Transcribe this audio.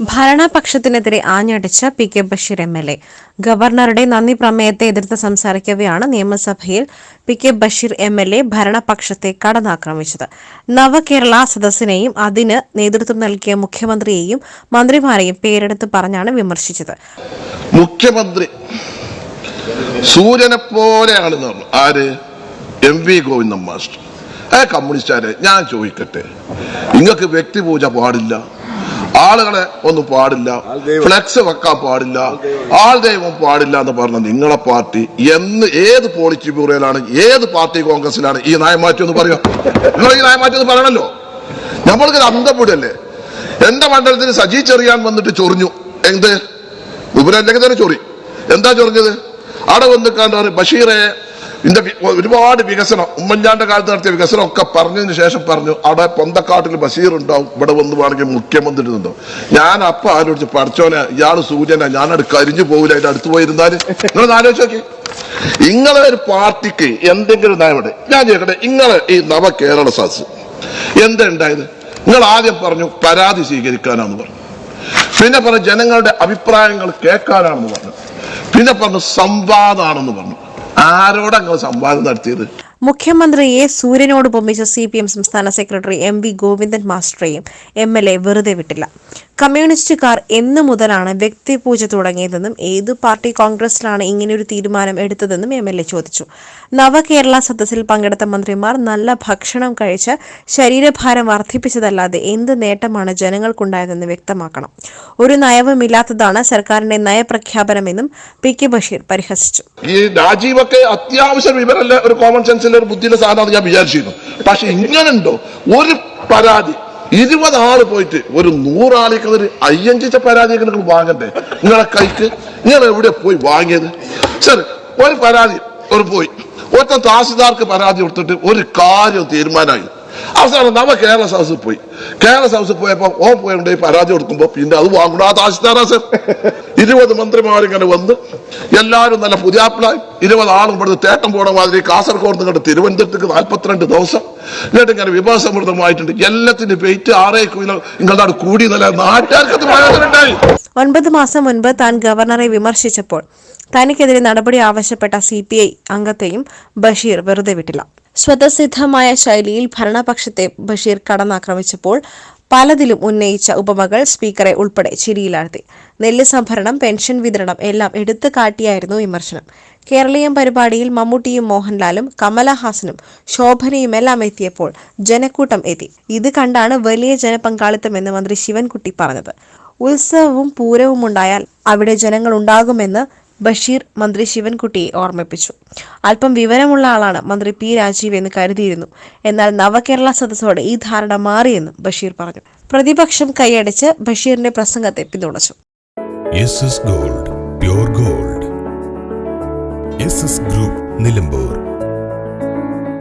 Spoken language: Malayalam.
ഭരണപക്ഷത്തിനെതിരെ ആഞ്ഞടിച്ച P K Basheer M L A. ഗവർണറുടെ നന്ദി പ്രമേയത്തെ എതിർത്ത് സംസാരിക്കവെയാണ് നിയമസഭയിൽ P K Basheer M L A ഭരണപക്ഷത്തെ കടന്നാക്രമിച്ചത്. നവകേരള സദസ്സിനെയും അതിന് നേതൃത്വം നൽകിയ മുഖ്യമന്ത്രിയെയും മന്ത്രിമാരെയും പേരെടുത്ത് പറഞ്ഞാണ് വിമർശിച്ചത്. മുഖ്യമന്ത്രി സൂര്യനെ പോലെയാണെന്ന് ആര്? M V Govindan master. കമ്മ്യൂണിസ്റ്റുകാരെ ഞാൻ ചോദിക്കട്ടെ. നിങ്ങൾക്ക് വ്യക്തിപൂജ പാടില്ല. ആളുകളെ ഒന്നും പാടില്ല. ഫ്ലെക്സ് വെക്കാൻ പാടില്ല. ആൾ ദൈവം. പാടില്ല എന്ന് പറഞ്ഞ നിങ്ങളെ പാർട്ടി എന്ന് ഏത് പോളിറ്റി ബ്യൂറോയിലാണ് ഏത് പാർട്ടി കോൺഗ്രസിലാണ് ഈ നയമാറ്റം എന്ന് പറയുക. നിങ്ങൾ ഈ നയമാറ്റം എന്ന് പറയണല്ലോ. നമ്മൾക്ക് അന്തപ്പെടല്ലേ എന്റെ മണ്ഡലത്തിന് സജി ചെറിയാൻ വന്നിട്ട് ചൊറിഞ്ഞു. എന്ത്? ഉപരല്ലെങ്കിൽ തന്നെ ചൊറി. എന്താ ചൊറിഞ്ഞത്? അവിടെ വന്ന് കണ്ടാണ് ബഷീറെ ഇതിന്റെ ഒരുപാട് വികസനം. ഉമ്മൻചാണ്ടിന്റെ കാലത്ത് നടത്തിയ വികസനം ഒക്കെ പറഞ്ഞതിന് ശേഷം പറഞ്ഞു അവിടെ പൊന്തക്കാട്ടിൽ ബഷീർ ഉണ്ടാവും. ഇവിടെ വന്ന് വേണമെങ്കിൽ മുഖ്യമന്ത്രി ഉണ്ടാവും ഞാൻ അപ്പൊ ആലോചിച്ച് പഠിച്ചോനെ ഇയാൾ സൂര്യനെ. ഞാനത് കരിഞ്ഞു പോകില്ല അതിന്റെ അടുത്ത് പോയിരുന്നാൽ നിങ്ങൾ ആലോചിച്ച് നോക്കി. ഇങ്ങളെ ഒരു പാർട്ടിക്ക് എന്തെങ്കിലും നയമുണ്ട് ഞാൻ ചോദിക്കട്ടെ ഇങ്ങളെ ഈ നവ കേരള സദസ് എന്താ ഉണ്ടായത് നിങ്ങൾ ആദ്യം പറഞ്ഞു പരാതി സ്വീകരിക്കാനാന്ന് പറഞ്ഞു. പിന്നെ പറഞ്ഞു ജനങ്ങളുടെ അഭിപ്രായങ്ങൾ കേൾക്കാനാണെന്ന് പറഞ്ഞു. പിന്നെ പറഞ്ഞു സംവാദമാണെന്ന് പറഞ്ഞു. ആരോടാ നിങ്ങൾ സംവാദം നടത്തിയത്? മുഖ്യമന്ത്രിയെ സൂര്യനോട് പൊമ്മിച്ച സി പി എം സംസ്ഥാന സെക്രട്ടറി എം വി ഗോവിന്ദൻ മാസ്റ്ററെയും എം എൽ എ വെറുതെ വിട്ടില്ല. കമ്മ്യൂണിസ്റ്റുകാർ എന്നു മുതലാണ് വ്യക്തിപൂജ തുടങ്ങിയതെന്നും ഏത് പാർട്ടി കോൺഗ്രസിലാണ് ഇങ്ങനെയൊരു തീരുമാനം എടുത്തതെന്നും എം എൽ എ ചോദിച്ചു. നവകേരള സദസ്സിൽ പങ്കെടുത്ത മന്ത്രിമാർ നല്ല ഭക്ഷണം കഴിച്ച് ശരീരഭാരം വർദ്ധിപ്പിച്ചതല്ലാതെ എന്ത് നേട്ടമാണ് ജനങ്ങൾക്കുണ്ടായതെന്ന് വ്യക്തമാക്കണം. ഒരു നയവുമില്ലാത്തതാണ് സർക്കാരിന്റെ നയപ്രഖ്യാപനമെന്നും പി കെ ബഷീർ പരിഹസിച്ചു. ഈ രാജീവൊക്കെ അത്യാവശ്യം ഒരു കോമൺ ഒരു ബുദ്ധിയുടെ സാധനം ഞാൻ വിചാരിച്ചിരുന്നു. പക്ഷെ ഇങ്ങനുണ്ടോ? ഒരു പരാതി. ഇരുപത് ആൾ പോയിട്ട് ഒരു നൂറാളിക്ക് ഒരു അയ്യഞ്ചിച്ച പരാതിയൊക്കെ നിങ്ങൾ വാങ്ങണ്ടേ? നിങ്ങളെ കൈക്ക്. നിങ്ങൾ എവിടെ പോയി വാങ്ങിയത്? സർ ഒരു പരാതി. ഒരു പോയി. ഒറ്റ താസിദാർക്ക് പരാതി കൊടുത്തിട്ട് ഒരു കാര്യം തീരുമാനമായി. അവസാനം നമ്മ കേരള സദസ്സിൽ പോയി. കേരള സദസ്സിൽ പോയപ്പോ ഓൻ പോയി പരാതി കൊടുക്കുമ്പോ പിന്നെ അത് വാങ്ങണം ആ തഹസിൽദാറാ സർ ഇരുപത് മന്ത്രിമാരിങ്ങനെ വന്ന് എല്ലാവരും നല്ല പുതിയാപ്പിളായി. ഇരുപത് ആളും ഇവിടുന്ന് തേട്ടം പോണ മാതിരി കാസർഗോഡ് നിങ്ങളുടെ തിരുവനന്തപുരത്തേക്ക് നാൽപ്പത്തിരണ്ട് ദിവസം എന്നിട്ട് ഇങ്ങനെ വിഭവസമൃദ്ധമായിട്ടുണ്ട്. എല്ലാത്തിന്റെ വെയിറ്റ് ആറേ കിലോ നിങ്ങളുടെ കൂടി നല്ല നാട്ടുകാർക്ക് പ്രയോജനമുണ്ടായി ഒൻപത് മാസം മുൻപ് താൻ ഗവർണറെ വിമർശിച്ചപ്പോൾ തനിക്കെതിരെ നടപടി ആവശ്യപ്പെട്ട സി പി ഐ അംഗത്തെയും ബഷീർ വെറുതെ വിട്ടില്ല. സ്വതസിദ്ധമായ ശൈലിയിൽ ഭരണപക്ഷത്തെ ബഷീർ കടന്നാക്രമിച്ചപ്പോൾ പലതിലും ഉന്നയിച്ച ഉപമകൾ സ്പീക്കറെ ഉൾപ്പെടെ ചിരിയിലാഴ്ത്തി. നെല്ല് സംഭരണം പെൻഷൻ വിതരണം എല്ലാം എടുത്തു കാട്ടിയായിരുന്നു വിമർശനം. കേരളീയം പരിപാടിയിൽ മമ്മൂട്ടിയും മോഹൻലാലും കമലഹാസനും ശോഭനയും എല്ലാം എത്തിയപ്പോൾ ജനക്കൂട്ടം എത്തി. ഇത് കണ്ടാണ് വലിയ ജനപങ്കാളിത്തമെന്ന് മന്ത്രി ശിവൻകുട്ടി പറഞ്ഞത്. ഉത്സവവും പൂരവും ഉണ്ടായാൽ അവിടെ ജനങ്ങൾ ഉണ്ടാകുമെന്ന് ബഷീർ മന്ത്രി ശിവൻകുട്ടിയെ ഓർമ്മിപ്പിച്ചു. അല്പം വിവരമുള്ള ആളാണ് മന്ത്രി പി രാജീവ് എന്ന് കരുതിയിരുന്നു. എന്നാൽ നവകേരള സദസ്സോടെ ഈ ധാരണ മാറിയെന്നും ബഷീർ പറഞ്ഞു. പ്രതിപക്ഷം കൈയടിച്ച് ബഷീറിന്റെ പ്രസംഗത്തെ പിന്തുണച്ചു. Gold gold. ഗ്രൂപ്പ് നിലമ്പൂർ.